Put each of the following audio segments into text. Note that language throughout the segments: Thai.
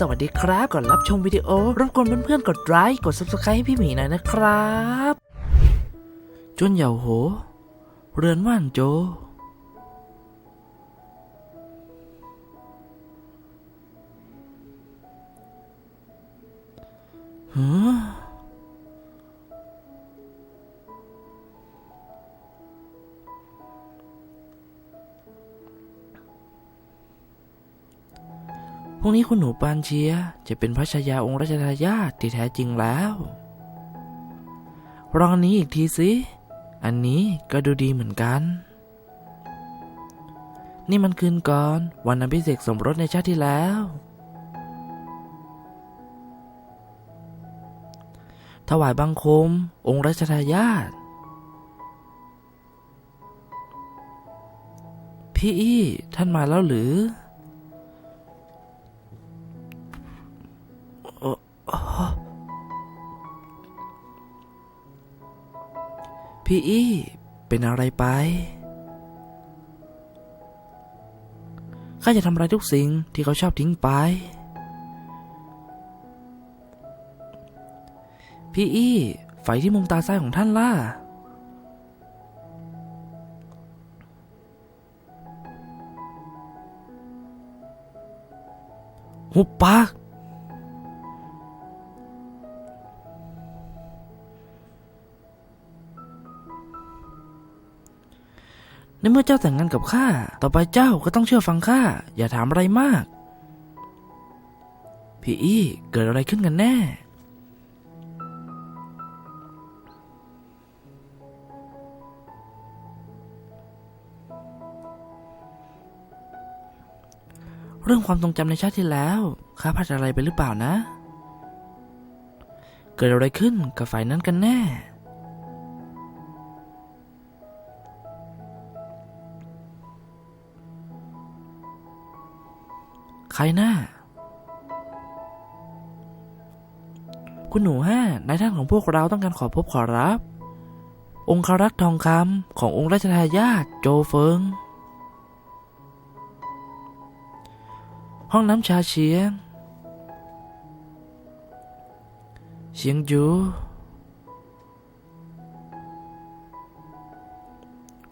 สวัสดีครับก่อนรับชมวิดีโอรบกวนเพื่อนๆกดไลค์กด subscribe ให้พี่หมีหน่อยนะครับ จนเหยาโห เรือนว่านโจ รุ่งนี้คุณหนูปานเชียจะเป็นพระชายาองค์รัชทายาทที่แท้จริงแล้วลองนนี้อีกทีสิ อันนี้ก็ดูดีเหมือนกัน นี่มันคืนก่อน วันอภิเษกสมรสในชาติที่แล้ว ถวายบังคม องค์รัชทายาทพี่อี้ท่านมาแล้วหรือ พี่อี้เป็นอะไรไปข้าจะทำลายทุกสิ่งที่เขาชอบทิ้งไป พี่อี้ไฟที่มุมตาซ้ายของท่านล่ะ หุบปาก ในเมื่อเจ้าแต่งงานกับข้า ต่อไปเจ้าก็ต้องเชื่อฟังข้า อย่าถามอะไรมาก พี่อี้เกิดอะไรขึ้นกันแน่ เรื่องความทรงจำในชาติที่แล้วข้าพลาดอะไรไปหรือเปล่านะ เกิดอะไรขึ้นกับฝ่ายนั้นกันแน่ ใครน่าคุณหนูห้านายท่านของพวกเราต้องการขอพบขอรับ องครักษ์ทองคำขององค์ราชทายาทโจเฟิง ห้องน้ำชาเชียงเชียงจู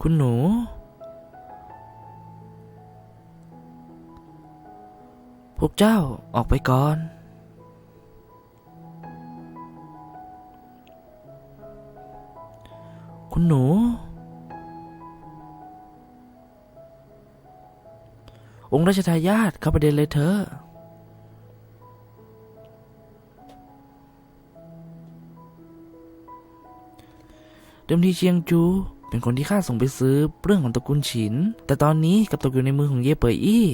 คุณหนู วกเจ้าออกไปก่อน คุณหนู องค์ราชทายาทเข้าประเด็นเลยเธอะเดิมทีเชียงจูเป็นคนที่ข้าส่งไปซื้อเรื่องของตระกูลฉิน แต่ตอนนี้กับตกอยู่ในมือของเย่เปยอี้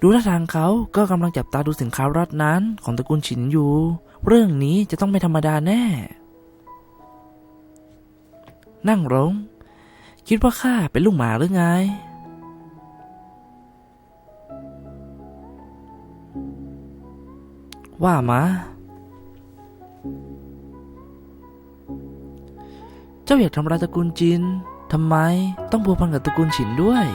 ดูท่าทางเขาก็กำลังจับตาดูสินค้ารัดนั้นของตระกูลฉินอยู่ เรื่องนี้จะต้องไม่ธรรมดาแน่ นั่งลงคิดว่าข้าเป็นลูกหมาหรือไง ว่ามา เจ้าอยากทำลายตระกูลจินทำไมต้องพัวพันกับตระกูลฉินด้วย